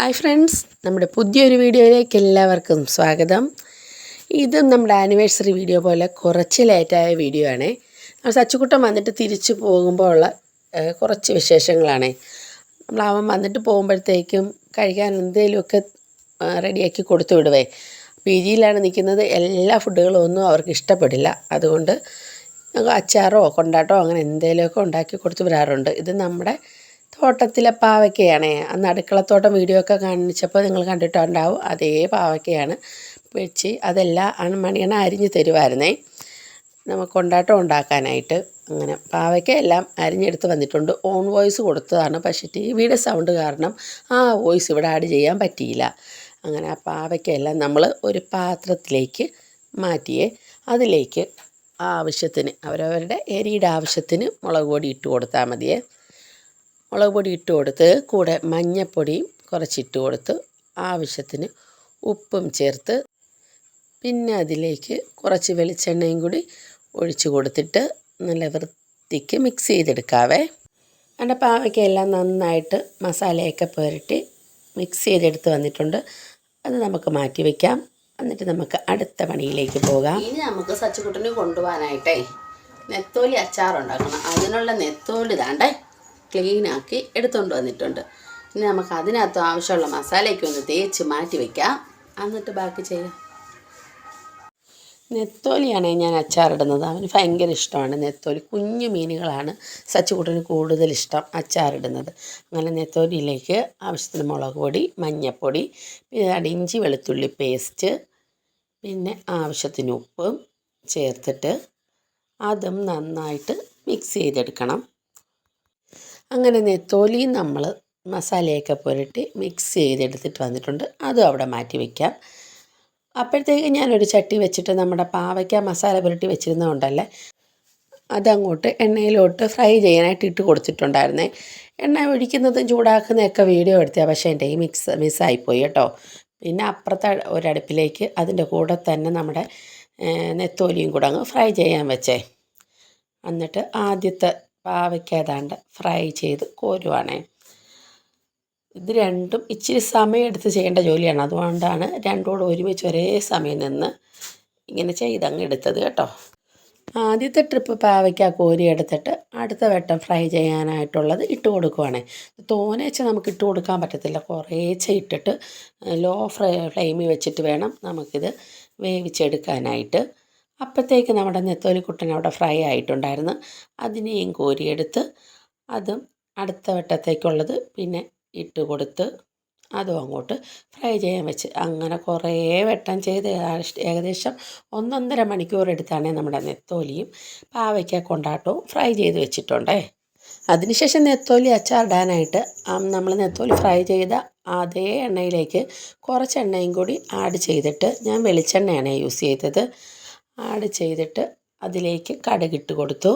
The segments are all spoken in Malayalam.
ഹായ് ഫ്രണ്ട്സ് നമ്മുടെ പുതിയൊരു വീഡിയോയിലേക്ക് എല്ലാവർക്കും സ്വാഗതം. ഇതും നമ്മുടെ ആനിവേഴ്സറി വീഡിയോ പോലെ കുറച്ച് ലേറ്റായ വീഡിയോ ആണേ. നമ്മൾ സച്ചുക്കുട്ടൻ വന്നിട്ട് തിരിച്ചു പോകുമ്പോൾ ഉള്ള കുറച്ച് വിശേഷങ്ങളാണ്. നമ്മൾ അവൻ വന്നിട്ട് പോകുമ്പോഴത്തേക്കും കഴിക്കാൻ എന്തെങ്കിലുമൊക്കെ റെഡിയാക്കി കൊടുത്തു വിടുവേ. പി ജിയിലാണ് നിൽക്കുന്നത് എല്ലാ ഫുഡുകളും ഒന്നും അവർക്ക് ഇഷ്ടപ്പെടില്ല. അതുകൊണ്ട് അച്ചാറോ കൊണ്ടാട്ടോ അങ്ങനെ എന്തെങ്കിലുമൊക്കെ ഉണ്ടാക്കി കൊടുത്തു വരാറുണ്ട് ഇത് നമ്മുടെ തോട്ടത്തിലെ പാവയ്ക്കയാണ്. അന്ന് അടുക്കളത്തോട്ടം വീഡിയോ ഒക്കെ കാണിച്ചപ്പോൾ നിങ്ങൾ കണ്ടിട്ടുണ്ടാവും. അതേ പാവയ്ക്കയാണ്. വെച്ച് അതെല്ലാം മണിയണ അരിഞ്ഞ് തരുമായിരുന്നേ നമുക്ക് കൊണ്ടാട്ടം ഉണ്ടാക്കാനായിട്ട് അങ്ങനെ പാവയ്ക്ക എല്ലാം അരിഞ്ഞെടുത്ത് വന്നിട്ടുണ്ട്. ഓൺ വോയിസ് കൊടുത്തതാണ്. പക്ഷേ ടി വിയുടെ സൗണ്ട് കാരണം ആ വോയിസ് ഇവിടെ ആഡ് ചെയ്യാൻ പറ്റിയില്ല. അങ്ങനെ ആ പാവയ്ക്കെല്ലാം നമ്മൾ ഒരു പാത്രത്തിലേക്ക് മാറ്റിയേ. അതിലേക്ക് ആവശ്യത്തിന് അവരവരുടെ എരിയുടെ ആവശ്യത്തിന് മുളക് പൊടി ഇട്ട് കൊടുത്താൽ മതിയേ. മുളക് പൊടി ഇട്ട് കൊടുത്ത് കൂടെ മഞ്ഞൾപ്പൊടിയും കുറച്ചിട്ട് കൊടുത്ത് ആവശ്യത്തിന് ഉപ്പും ചേർത്ത് പിന്നെ അതിലേക്ക് കുറച്ച് വെളിച്ചെണ്ണയും കൂടി ഒഴിച്ചു കൊടുത്തിട്ട് നല്ല വൃത്തിക്ക് മിക്സ് ചെയ്തെടുക്കാവേ. എന്റെ പാവയ്ക്കെല്ലാം നന്നായിട്ട് മസാലയൊക്കെ പുരട്ടി മിക്സ് ചെയ്തെടുത്ത് വന്നിട്ടുണ്ട്. അത് നമുക്ക് മാറ്റി വയ്ക്കാം എന്നിട്ട് നമുക്ക് അടുത്ത പണിയിലേക്ക് പോകാം. ഇനി നമുക്ക് സച്ചുകുട്ടന് കൊണ്ടുപോകാനായിട്ടേ നെത്തോലി അച്ചാറുണ്ടാക്കണം. അതിനുള്ള നെത്തോലി താണ്ടേ ക്ലീനാക്കി എടുത്തുകൊണ്ട് വന്നിട്ടുണ്ട്. ഇനി നമുക്ക് അതിനകത്ത് ആവശ്യമുള്ള മസാലയൊക്കെ ഒന്ന് തേച്ച് മാറ്റി വയ്ക്കാം എന്നിട്ട് ബാക്കി ചെയ്യാം. നെത്തോലിയാണ് ഞാൻ അച്ചാറിടുന്നത്. അവന് ഭയങ്കര ഇഷ്ടമാണ് നെത്തോലി. കുഞ്ഞു മീനുകളാണ് സച്ചുകൂട്ടന് കൂടുതൽ ഇഷ്ടം അച്ചാറിടുന്നത്. അങ്ങനെ നെത്തോലിയിലേക്ക് ആവശ്യത്തിന് മുളക് പൊടി മഞ്ഞൾപ്പൊടി പിന്നെ ഇഞ്ചി വെളുത്തുള്ളി പേസ്റ്റ് പിന്നെ ആവശ്യത്തിന് ഉപ്പും ചേർത്തിട്ട് അതും നന്നായിട്ട് മിക്സ് ചെയ്തെടുക്കണം. അങ്ങനെ നെത്തോലി നമ്മൾ മസാലയൊക്കെ പുരട്ടി മിക്സ് ചെയ്തെടുത്തിട്ട് വന്നിട്ടുണ്ട്. അതും അവിടെ മാറ്റി വയ്ക്കാം അപ്പോഴത്തേക്ക് ഞാനൊരു ചട്ടി വെച്ചിട്ട് നമ്മുടെ പാവയ്ക്ക മസാല പുരട്ടി വെച്ചിരുന്നതുകൊണ്ടല്ലേ അതങ്ങോട്ട് എണ്ണയിലോട്ട് ഫ്രൈ ചെയ്യാനായിട്ട് ഇട്ട് കൊടുത്തിട്ടുണ്ടായിരുന്നേ. എണ്ണ ഒഴിക്കുന്നതും ചൂടാക്കുന്നതൊക്കെ വീഡിയോ എടുത്തേ പക്ഷേ എന്റെ ഈ മിക്സ് മിസ്സായിപ്പോയി കേട്ടോ. പിന്നെ അപ്പുറത്തെ ഒരടുപ്പിലേക്ക് അതിന്റെ കൂടെ തന്നെ നമ്മുടെ നെത്തോലിയും കൂടെ അങ്ങ് ഫ്രൈ ചെയ്യാൻ വെച്ചേ. എന്നിട്ട് ആദ്യത്തെ പാവയ്ക്ക ഏതാണ്ട് ഫ്രൈ ചെയ്ത് കോരുവാണേ. ഇത് രണ്ടും ഇച്ചിരി സമയം എടുത്ത് ചെയ്യേണ്ട ജോലിയാണ്. അതുകൊണ്ടാണ് രണ്ടോടും ഒരുമിച്ച് ഒരേ സമയം നിന്ന് ഇങ്ങനെ ചെയ്തങ്ങ് എടുത്തത് കേട്ടോ. ആദ്യത്തെ ട്രിപ്പ് പാവയ്ക്ക കോരി എടുത്തിട്ട് അടുത്ത വട്ടം ഫ്രൈ ചെയ്യാനായിട്ടുള്ളത് ഇട്ട് കൊടുക്കുവാണേ. തോനേച്ച് നമുക്ക് ഇട്ട് കൊടുക്കാൻ പറ്റത്തില്ല. കുറേച്ച ഇട്ടിട്ട് ലോ ഫ്രൈ ഫ്ലെയിമിൽ വെച്ചിട്ട് വേണം നമുക്കിത് വേവിച്ചെടുക്കാനായിട്ട്. അപ്പോഴത്തേക്ക് നമ്മുടെ നെത്തോലിക്കുട്ടൻ അവിടെ ഫ്രൈ ആയിട്ടുണ്ടായിരുന്നു. അതിനെയും കോരിയെടുത്ത് അതും അടുത്ത വട്ടത്തേക്കുള്ളത് പിന്നെ ഇട്ട് കൊടുത്ത് അതും അങ്ങോട്ട് ഫ്രൈ ചെയ്യാൻ വെച്ച്. അങ്ങനെ കുറേ വട്ടം ചെയ്ത് ഏകദേശം- ഒന്നൊന്നര മണിക്കൂർ എടുത്താണ് നമ്മുടെ നെത്തോലിയും പാവയ്ക്ക കൊണ്ടാട്ടവും ഫ്രൈ ചെയ്ത് വെച്ചിട്ടുണ്ടേ. അതിനുശേഷം നെത്തോലി അച്ചാറിടാനായിട്ട് നമ്മൾ നെത്തോലി ഫ്രൈ ചെയ്ത അതേ എണ്ണയിലേക്ക് കുറച്ച് എണ്ണയും കൂടി ആഡ് ചെയ്തിട്ട് ഞാൻ വെളിച്ചെണ്ണയാണ് യൂസ് ചെയ്തത്. ആഡ് ചെയ്തിട്ട് അതിലേക്ക് കടുകിട്ട് കൊടുത്തു.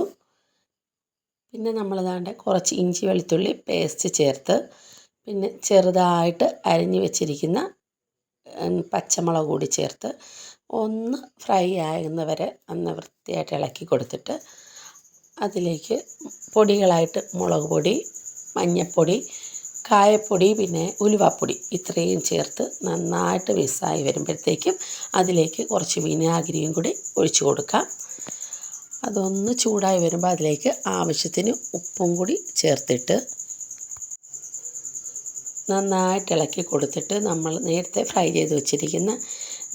പിന്നെ നമ്മൾ ദാണ്ട് കുറച്ച് ഇഞ്ചി വെളുത്തുള്ളി പേസ്റ്റ് ചേർത്ത് പിന്നെ ചെറുതായിട്ട് അരിഞ്ഞു വെച്ചിരിക്കുന്ന പച്ചമുളക് കൂടി ചേർത്ത് ഒന്ന് ഫ്രൈ ആകുന്നവരെ ഒന്ന് വൃത്തിയായിട്ട് ഇളക്കി കൊടുത്തിട്ട് അതിലേക്ക് പൊടികളായിട്ട് മുളക് പൊടി മഞ്ഞൾപ്പൊടി കായപ്പൊടി പിന്നെ ഉലുവാപ്പൊടി ഇത്രയും ചേർത്ത് നന്നായിട്ട് മിക്സായി വരുമ്പോഴത്തേക്കും അതിലേക്ക് കുറച്ച് വിനാഗിരിയും കൂടി ഒഴിച്ചു കൊടുക്കാം. അതൊന്ന് ചൂടായി വരുമ്പോൾ അതിലേക്ക് ആവശ്യത്തിന് ഉപ്പും കൂടി ചേർത്തിട്ട് നന്നായിട്ട് ഇളക്കി കൊടുത്തിട്ട് നമ്മൾ നേരത്തെ ഫ്രൈ ചെയ്ത് വെച്ചിരിക്കുന്ന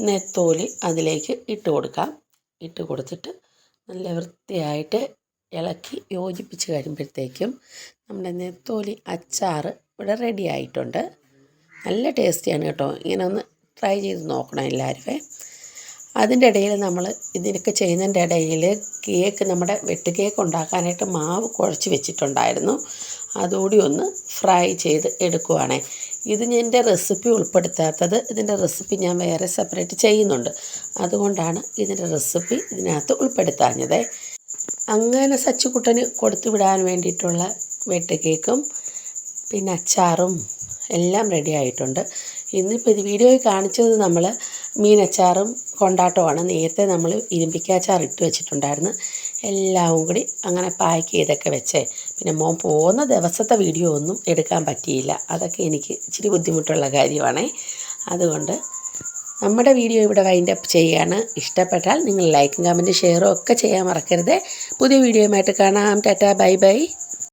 നെത്തോലി അതിലേക്ക് ഇട്ട് കൊടുക്കാം. ഇട്ട് കൊടുത്തിട്ട് നല്ല വൃത്തിയായിട്ട് ഇളക്കി യോജിപ്പിച്ച് കഴിയുമ്പോഴത്തേക്കും നമ്മുടെ നെത്തോലി അച്ചാർ ഇവിടെ റെഡി ആയിട്ടുണ്ട്. നല്ല ടേസ്റ്റിയാണ് കേട്ടോ. ഇങ്ങനെ ഒന്ന് ട്രൈ ചെയ്ത് നോക്കണം എല്ലാവരുമേ. അതിന്റെ ഇടയിൽ നമ്മൾ ഇതിനൊക്കെ ചെയ്യുന്നതിന്റെ ഇടയിൽ കേക്ക് നമ്മുടെ വെട്ട് കേക്ക് ഉണ്ടാക്കാനായിട്ട് മാവ് കുഴച്ച് വെച്ചിട്ടുണ്ടായിരുന്നു. അതുകൂടി ഒന്ന് ഫ്രൈ ചെയ്ത് എടുക്കുവാണേ. ഇത് എന്റെ റെസിപ്പി ഉൾപ്പെടുത്താത്തത് ഇതിന്റെ റെസിപ്പി ഞാൻ വേറെ സെപ്പറേറ്റ് ചെയ്യുന്നുണ്ട്. അതുകൊണ്ടാണ് ഇതിന്റെ റെസിപ്പി ഇതിനകത്ത് ഉൾപ്പെടുത്താഞ്ഞത്. അങ്ങനെ സച്ചുകുട്ടന് കൊടുത്തു വിടാൻ വേണ്ടിയിട്ടുള്ള വെട്ട് കേക്കും പിന്നെ അച്ചാറും എല്ലാം റെഡി ആയിട്ടുണ്ട്. ഇന്നിപ്പോൾ ഇത് വീഡിയോയിൽ കാണിച്ചത് നമ്മൾ മീനച്ചാറും കൊണ്ടാട്ടമാണ് നേരത്തെ നമ്മൾ ഇരുമ്പിക്കാച്ചാർ ഇട്ട് വെച്ചിട്ടുണ്ടായിരുന്നു. എല്ലാം കൂടി അങ്ങനെ പാക്ക് ചെയ്തൊക്കെ വെച്ചേ. പിന്നെ മോൻ പോകുന്ന ദിവസത്തെ വീഡിയോ ഒന്നും എടുക്കാൻ പറ്റിയില്ല. അതൊക്കെ എനിക്ക് ഇച്ചിരി ബുദ്ധിമുട്ടുള്ള കാര്യമാണേ. അതുകൊണ്ട് നമ്മുടെ വീഡിയോ ഇവിടെ വൈൻഡ് അപ്പ് ചെയ്യുകയാണ് ഇഷ്ടപ്പെട്ടാൽ നിങ്ങൾ ലൈക്കും കമന്റ് ഷെയറും ഒക്കെ ചെയ്യാൻ മറക്കരുത്. പുതിയ വീഡിയോയുമായിട്ട് കാണാം. Tata bye bye